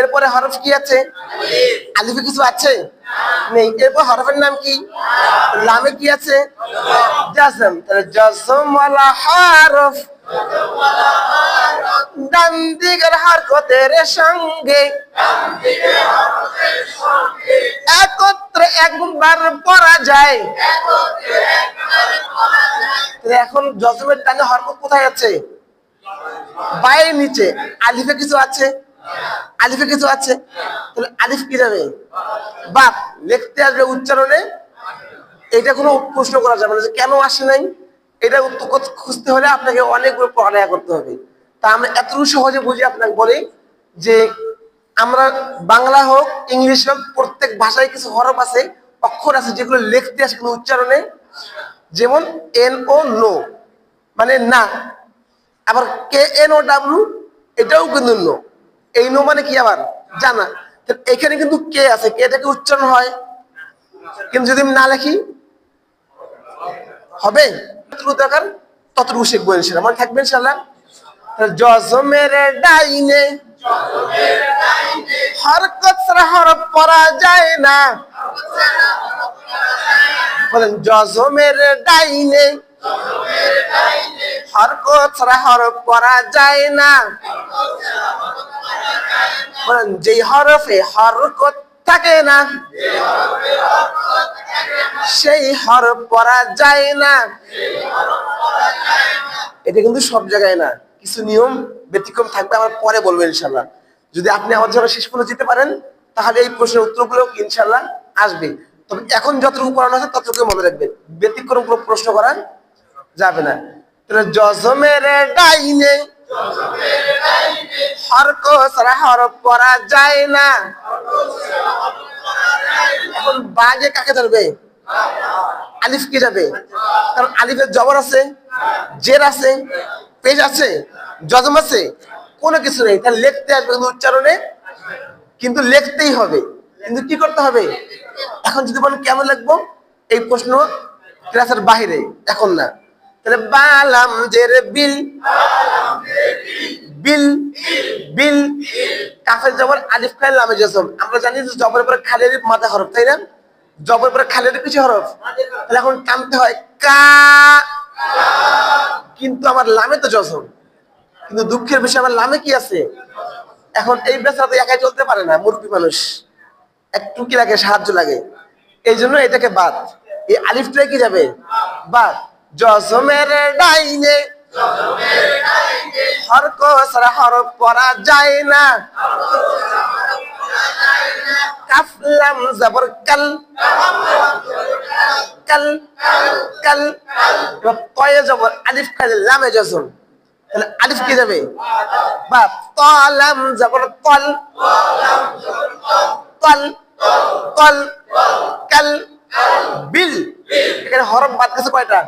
এরপরে হরফ কি আছে? আলিফে কিছু আছে? নেই। এরপর হরফের নাম কি? লামে কি আছে? জাজম। তাহলে ওয়ালা হরফ। হরকতের সঙ্গে। একত্রে যায়। এখন জজমের টানে হরকত কোথায় আছে? বাইরের নিচে। আলিফে কিছু আছে? আলিফে কিছু আছে। তাহলে আলিফ কি যাবে বাপ, লিখতে আসবে উচ্চারণে। এটা কোনো প্রশ্ন করা যাবে না যে কেন আসে নাই? এটা উত্তর খুঁজতে হলে আপনাকে অনেকগুলো পড়ালেখা করতে হবে। তা আমরা এতটুকু সহজে বুঝি আপনাকে বলি যে আমরা বাংলা হোক, ইংলিশ হোক, প্রত্যেক ভাষায় কিছু হরফ আছে, অক্ষর আছে যেগুলো লিখতে আসে কোনো উচ্চারণে। যেমন এন ও নো মানে না। আবার কে এন ও ডাব্লু এটাও কিন্তু নো এই নো মানে কি আবার? জানা। এখানে কিন্তু কে আছে? কে এটাকে উচ্চারণ হয়? কিন্তু যদি না লেখি, হবে? দরকার, ততটুকু শিখব ইনশাল্লাহ মনে থাকবে ইনশাল্লাহ ডাইনে, হরকত হরফ পড়া যায় না। বলেন ডাইনে যায় না। যেই হরফে হরকত থাকে না, সেই হরফ পড়া যায় না। এটা কিন্তু সব জায়গায় না। কিছু নিয়ম ব্যতিক্রম থাকবে, আমার পরে বলব ইনশাল্লাহ। যদি আপনি আমার জন্য শেষ পর্যন্ত যেতে পারেন, তাহলে এই প্রশ্নের উত্তরগুলো ইনশাল্লাহ আসবে। তবে এখন যতটুকু পড়ানো আছে ততটুকু মনে রাখবেন। ব্যতিক্রম কোনো প্রশ্ন করা যাবে না। তাহলে জজমের ডাইনে হরক ছাড়া হরফ পড়া যায় না। এখন বাগে কাকে ধরবে? আলিফ কি যাবে? কারণ আলিফের জবর আছে, জের আছে পেজ আছে জজম আছে, কোনো কিছু নেই। তাহলে লিখতে আসবে কিন্তু উচ্চারণে, কিন্তু লিখতেই হবে। কিন্তু কি করতে হবে? এখন যদি বলেন কেমন লিখব? এই প্রশ্ন ক্লাসের বাহিরে, এখন না। তাহলে বালাম জের বিল বিল বিল, কাফের জবর আলিফ খাই লামে জসম আমরা জানি যে জবরের পরে খালি আলিফ মাথা হরফ, তাই না? জবরের পরে খালি আলিফ কিছু হরফ? তাহলে এখন টানতে হয় কা। কিন্তু আমার লামে তো জসম। কিন্তু দুঃখের বিষয়, আমার লামে কি আছে? এখন এই বেচারা তো একাই চলতে পারে না, মুরব্বী মানুষ। একটু কি লাগে, সাহায্য লাগে। এই জন্য এটাকে বাদ। এই আলিফটাই কি যাবে? বাদ। জজমের ডাইনে হরক সারা হরফ যায় না। কাফলাম জবর কাল। কাল কাল। এবার জবর, আলিফ খালি লামে তাহলে আলিফ কি যাবে? বা তলাম জবর তল। তল তল, কাল। বিল। এখানে হরফ বাদ গেছে কয়টা?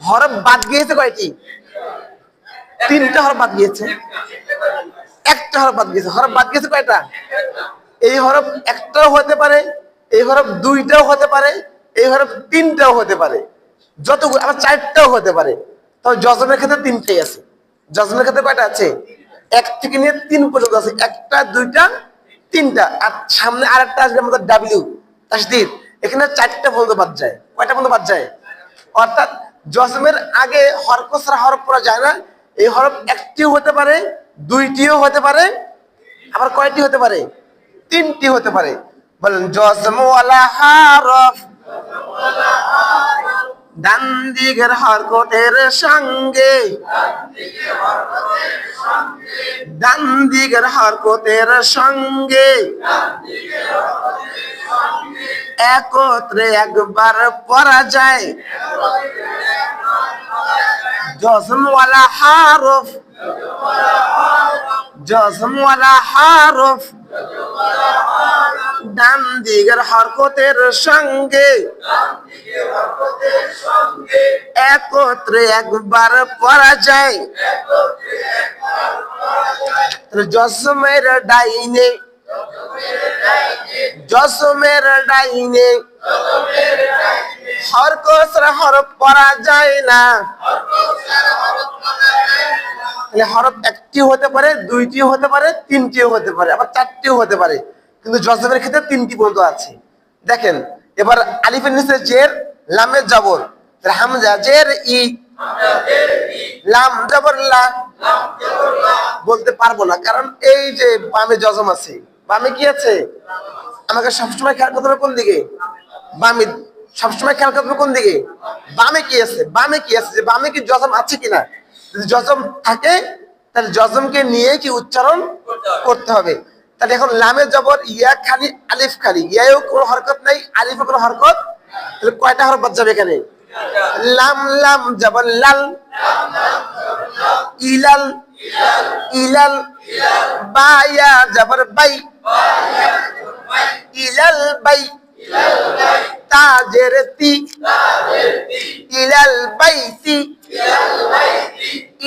হরফ বাদ গিয়েছে কয়টি তিনটা হরফ বাদ গিয়েছে। একটা হরফ বাদ গিয়েছে। হরফ বাদ গিয়েছে কয়টা? এই হরফ একটাও হতে পারে, এই হরফ দুইটাও হতে পারে, এই হরফ তিনটাও হতে পারে। যতগুলো আবার চারটাও হতে পারে। তবে জজমের ক্ষেত্রে তিনটাই আছে। জজমের ক্ষেত্রে কয়টা আছে? এক থেকে নিয়ে তিন পর্যন্ত আছে। একটা, দুইটা, তিনটা। আর সামনে আরেকটা আসবে আমাদের ডাব্লিউ তাসদিদ। এখানে চারটা পর্যন্ত বাদ যায়। কয়টা পর্যন্ত বাদ যায়? অর্থাৎ জজমের আগে ছাড়া হরফ পড়া যায় না। এই হরফ একটিও হতে পারে, দুইটিও হতে পারে, আবার কয়টি হতে পারে? তিনটি হতে পারে। বলেন জজমওয়ালা হরফ। ডান দিকের হরকতের সঙ্গে। ডান দিকের হরকতের সঙ্গে। একত্রে একবার পড়া যায়। জজমওয়ালা হরফ। জজমওয়ালা হরফ। ডান দিকের হরকতের সঙ্গে। একত্রে একবার পড়া যায়। জসমের ডাইনে জসমের ডাইনে হরকত হরফ পড়া যায় না। হরফ একটিও হতে পারে, দুইটিও হতে পারে, তিনটিও হতে পারে, আবার চারটিও হতে পারে। কিন্তু জজমের ক্ষেত্রে তিনটি পর্যন্ত আছে। দেখেন, এবার আলিফের নিচে জের, লামে জবর। হামজা, জের ই। লাম, জবর লা। বলতে পারব না, কারণ এই যে বামে জজম আছে বামে কি আছে? আমাকে সবসময় খেয়াল করতে হবে কোন দিকে? বামে, সবসময় খেয়াল করতে হবে কোন দিকে? বামে কি আছে? বামে কি আছে? যে বামে কি জজম আছে কিনা? যদি জজম থাকে, তাহলে জজমকে নিয়ে কি উচ্চারণ করতে হবে? তাহলে এখন লামে জবর, ইয়া খালি আলিফ খালি ইয়াও কোনো হরকত নাই আলিফে কোনো হরকত? তাহলে কয়টা হরকত যাবে এখানে? লাম লাম, জবর, লাল। ইলাল ইলাল। বায়া জবর, বাই। ইলাল বাই। তাজের তি। ইলাল বাইতি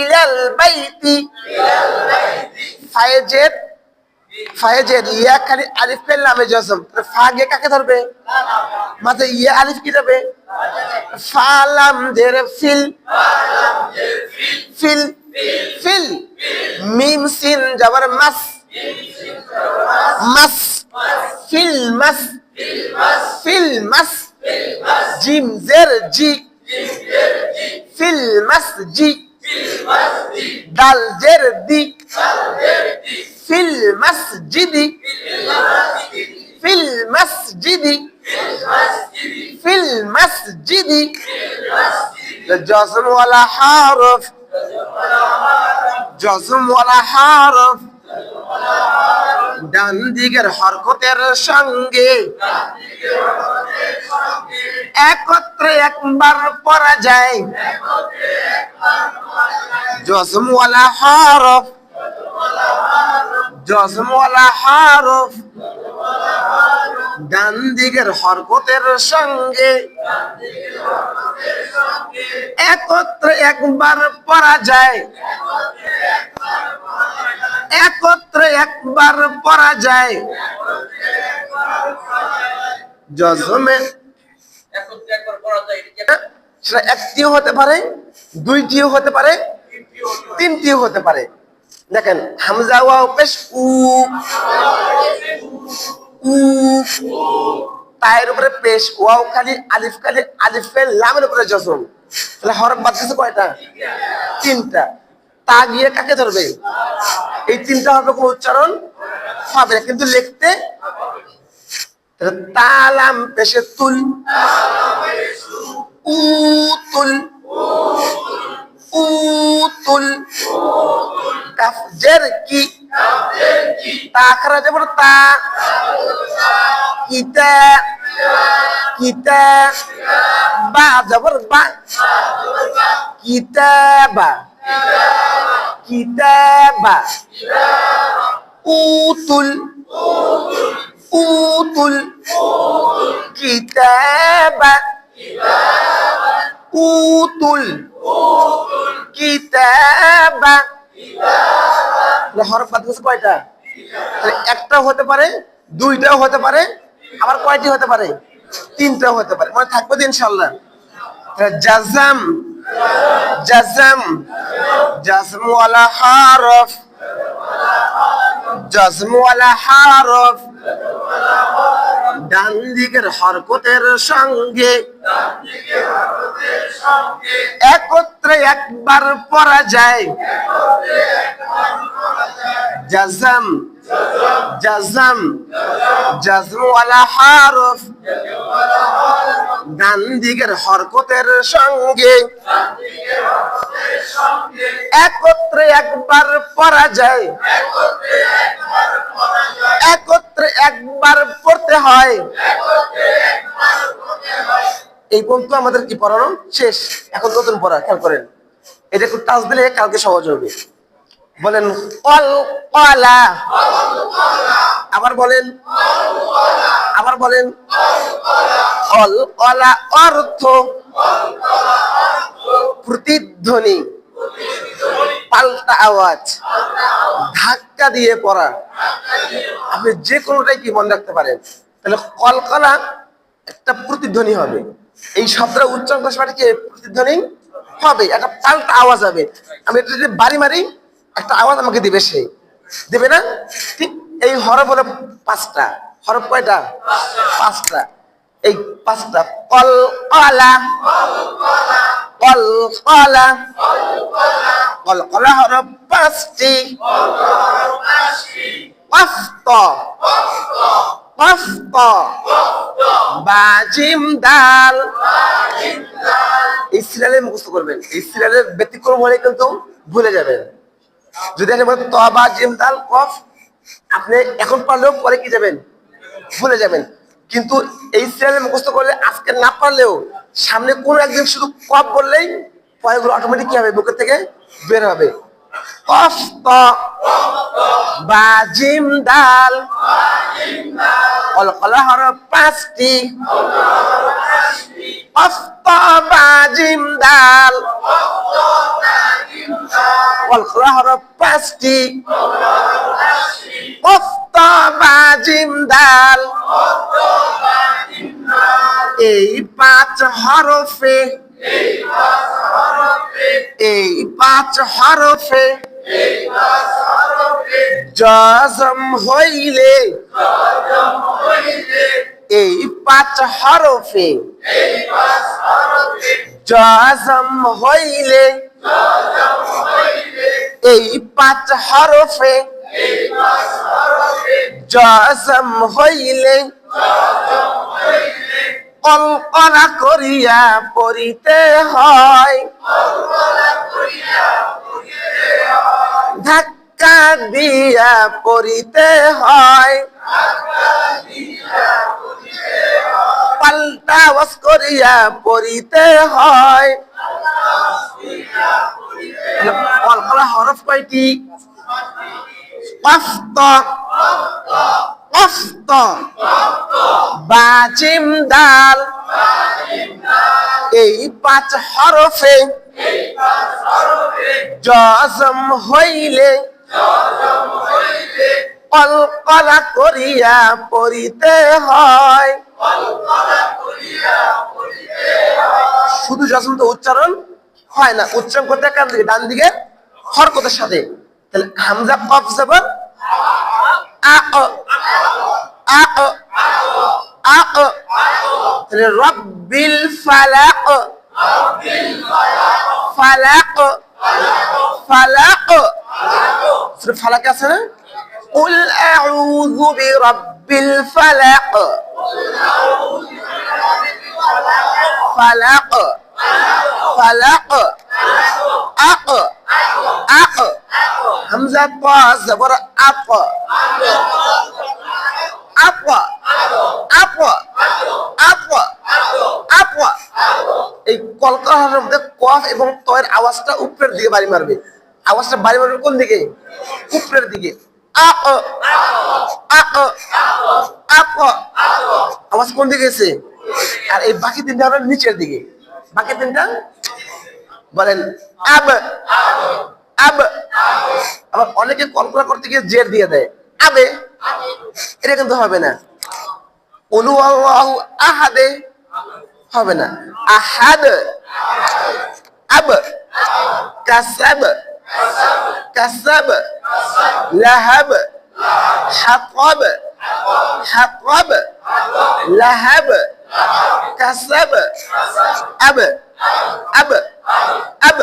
ইলাল বাইতি ফায়েজের ফায়েজের ইয়া খালি আলিফ পেল নামে জসম তাহলে ফা গিয়ে কাকে ধরবে? মাঝে ইয়া আলিফ কি যাবে ফালাম জের ফিল। ফিল। ফিল। মিম সিন জবর মাস। মাস ফিল মাস ফিল মাস জিম জের জি ফিল মাস জি দাল জের দি ফিল মসজিদি ফিল মসজিদি ফিল মসজিদি জজম ওয়ালা হারফ জজম ওয়ালা হারফ ডান দিকের হরকতের সঙ্গে একত্রে একবার পড়া যায়। জজমওয়ালা হরফ জজমওয়ালা হরফ ডান দিকের হরকতের সঙ্গে একত্রে একবার পড়া যায়। একত্রে একবার পড়া যায়। জজমে সেটা একটিও হতে পারে, দুইটিও হতে পারে, তিনটিও হতে পারে। দেখেন, হামজা ওয়াও পেশ উ। উ। তায়ের উপরে পেশ, ওয়াও খালি, আলিফ খালি, আলিফের লামের উপরে জসম তাহলে হরফ বাদ কয়টা? তিনটা। তা গিয়ে কাকে ধরবে? এই তিনটা হবে উচ্চারণ হবে না, কিন্তু লিখতে তালাম পেশে তুল উতুল উতুল কাফ জের কি? তা আখরা যেমন তা কিতা কিতা বা জবর বা কিতাবা উতুল উতুল কিতাবা উতুল কিতাবা তাহলে হরফ বাদ গেছে কয়টা? একটাও হতে পারে, দুইটাও হতে পারে, আবার কয়টি হতে পারে? তিনটাও হতে পারে। মানে থাকবে তো ইনশাল্লাহ জাজাম জাজাম জাজম ওয়ালা হারফ জাজম ওয়ালা হারফ ডান দিকের হরকতের সঙ্গে একত্রে একবার পড়া যায় জাজাম জাজাম জাজম ওয়ালা হারফ। ডান দিকের হরকতের সঙ্গে। একত্রে একবার পড়া যায়। একত্রে একবার পড়তে হয়। এই পর্যন্ত আমাদের কি পড়ানো? শেষ। এখন নতুন পড়া, খেয়াল করেন। এটা একটু টাচ দিলে কালকে সহজ হবে। বলেন কল কলা। আবার বলেন আবার বলেন অল কলা অর্থ প্রতিধ্বনি পাল্টা আওয়াজ ধাক্কা দিয়ে পড়া। আপনি যে কোনোটাই কি মনে রাখতে পারেন? তাহলে কলকলা একটা প্রতিধ্বনি হবে। এই শব্দটা উচ্চারণ করার সময় কি প্রতিধ্বনি হবে? একটা পাল্টা আওয়াজ হবে। আমি এটা যদি বাড়ি মারি একটা আওয়াজ আমাকে দিবে সে। দেবে না? ঠিক এই হরফ হলো পাঁচটা। হরফ কয়টা? পাঁচটা। এই পাঁচটা। কল কলা। কল কলা। কল কলা হরফ পাঁচটি। কফত কফত বাজিম দাল। এই সিরিয়ালে মুখস্থ করবেন। এই সিরিয়ালের ব্যতিক্রম হলে কিন্তু ভুলে যাবেন। যদি আপনি বলেন তবা জিম দাল কফ, আপনি এখন পারলেও পরে কি যাবেন? ভুলে যাবেন। কিন্তু এই সিরিয়ালে মুখস্থ করলে, আজকে না পারলেও সামনে কোনো একদিন শুধু কফ বললেই পরেগুলো অটোমেটিক কি হবে? বুকের থেকে বের হবে। কফ ত বা জিম দাল পাঁচটি কফ ত বা জিম দাল পাঁচটি কফত বাজিম দাল এই পাঁচ হরফে এই পাঁচ হরফে জজম হইলে এই পাঁচ হরফে জজম হইলে এই পাঁচ হরফে জজম হইলে কল্পনা করিয়া পড়িতে হয়। ধাক্কা দিয়া পড়িতে হয়। পাল্টা ওয়াস করিয়া পড়িতে হয়। কলকলা হরফ কয়টি? কফত কফত বাজিম দাল। এই পাঁচ হরফে জজম হইলে কলকলা করিয়া পড়িতে হয়। শুধু জজম তো উচ্চারণ হয় না, উচ্চারণ করতে কান দিকে ডান দিকে হরকতের সাথে। তাহলে হামজা কফ জবর রব্বিল ফালাক ফালাক ফালাক সূরা ফালাক আছে না قل أعوذ برب الفلق فلق فلق أق أق همزة طا زبر أق এই কলকাতার মধ্যে কফ এবং তয়ের আওয়াজটা উপরের দিকে বাড়ি মারবে। আওয়াজটা বাড়ি মারবে কোন দিকে? উপরের দিকে। আওয়াজ কোন দিকে আর এই বাকি তিনটা হলো নিচের দিকে। বাকি তিনটা? বলেন আব আব আবার অনেকে কল্পনা করতে গিয়ে জের দিয়ে দেয়। আবে? এটা কিন্তু হবে না। উলু আল্লাহু আহাদে? হবে না। আহাদ? আব? কাসাব? কাসাব? লাহাব? হাতাব? হাতাব? লাহাব? কাসাব? আব? আব? আব?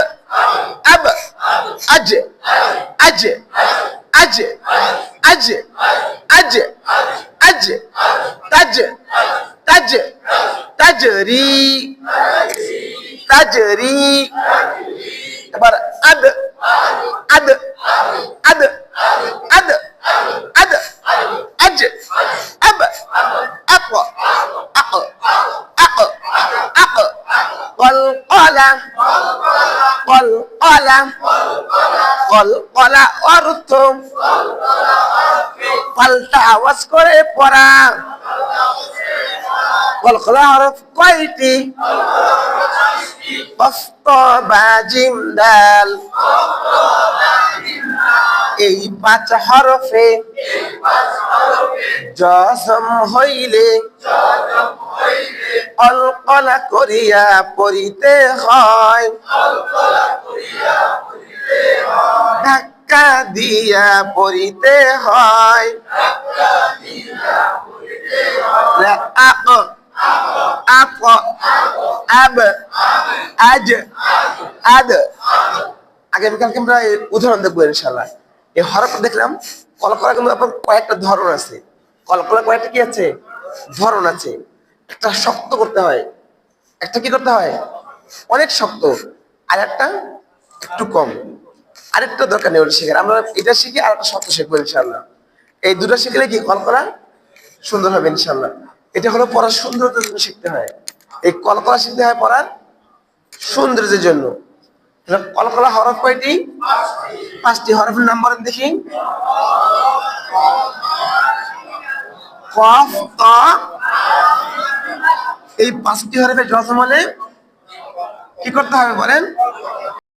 আব? আজ? আজ? আজ? আজ আজ আজ তাজ তাজ তাজরি তাজরি এবার আদ আদ আদ আদ আদ আজ আব আক আক আক আক কল কলা কল কলা কল কলা অর্থ পাল্টা আওয়াজ করে পড়া। কল কলা হরফ কয়টি? কষ্ট বাজিম দাল এই পাঁচ হরফে জসম হইলে অলকলা করিয়া পড়িতে হয়। ধাক্কা দিয়া পড়িতে হয়। লা আ অ, আব আজ আদ। আগামীকালকে আমরা উদাহরণ দেখব ইনশাল্লাহ এই হরফ দেখলাম কলকলা কিন্তু আপনার কয়েকটা ধরন আছে। কলকলা কয়েকটা কি আছে? ধরন আছে। একটা শক্ত করতে হয়। একটা কি করতে হয়? অনেক শক্ত। আর একটা একটু কম। আরেকটা দরকার নেই শেখার। আমরা এটা শিখি, আর একটা শক্ত শিখব ইনশাল্লাহ এই দুটো শিখলে কি কলকলা সুন্দর হবে ইনশাল্লাহ এটা হলো পড়ার সৌন্দর্যের জন্য শিখতে হয়। এই কলকলা শিখতে হয় পড়ার সৌন্দর্যের জন্য। কলকলা হরফ কয়টি? পাঁচটি। হরফের নাম বলেন দেখি। কফ এই পাঁচটি হরফের যত হলে কি করতে হবে বলেন?